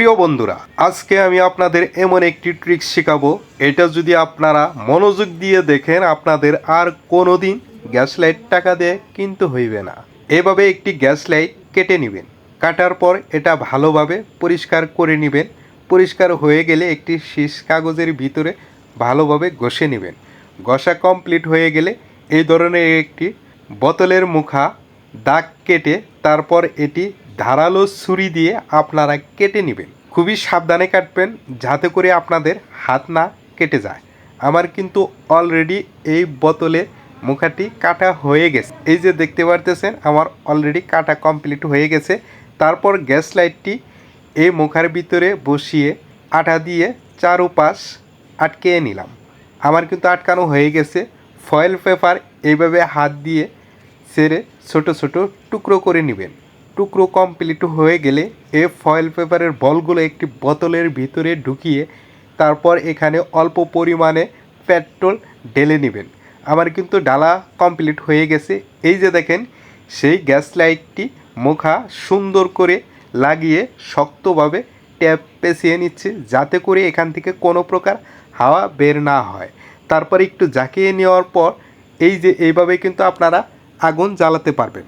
প্রিয় বন্ধুরা, আজকে আমি আপনাদের এমন একটি ট্রিক শেখাবো। এটা যদি আপনারা মনোযোগ দিয়ে দেখেন, আপনাদের আর কোনো দিন গ্যাস লাইট টাকা দিয়ে কিনতে হইবে না। এভাবে একটি গ্যাস লাইট কেটে নেবেন। কাটার পর এটা ভালোভাবে পরিষ্কার করে নেবেন। পরিষ্কার হয়ে গেলে একটি শীষ কাগজের ভিতরে ভালোভাবে ঘষে নেবেন। ঘষা কমপ্লিট হয়ে গেলে এই ধরনের একটি বোতলের মুখা দাগ কেটে তারপর এটি ধারালো ছুরি দিয়ে আপনারা কেটে নেবেন। খুবই সাবধানে কাটবেন যাতে করে আপনাদের হাত না কেটে যায়। আমার কিন্তু অলরেডি এই বোতলে মুখাটি কাটা হয়ে গেছে। এই যে দেখতে পারতেছেন, আমার অলরেডি কাটা কমপ্লিট হয়ে গেছে। তারপর গ্যাস লাইটটি এই মুখার ভিতরে বসিয়ে আটা দিয়ে চারোপাশ আটকে নিলাম। আমার কিন্তু আটকানো হয়ে গেছে। ফয়েল পেপার এইভাবে হাত দিয়ে সেরে ছোট ছোট টুকরো করে নেবেন। টুকরো কমপ্লিট হয়ে গেলে এ ফয়েল পেপারের বলগুলো একটি বোতলের ভিতরে ঢুকিয়ে তারপর এখানে অল্প পরিমাণে পেট্রোল ঢেলে নেবেন। আমার কিন্তু ডালা কমপ্লিট হয়ে গেছে। এই যে দেখেন, সেই গ্যাস লাইটটি মুখা সুন্দর করে লাগিয়ে শক্তভাবে ট্যাপ পেঁচিয়ে নিচ্ছে, যাতে করে এখান থেকে কোনো প্রকার হাওয়া বের না হয়। তারপর একটু জাকিয়ে নেওয়ার পর এই যে এইভাবে কিন্তু আপনারা আগুন জ্বালাতে পারবেন।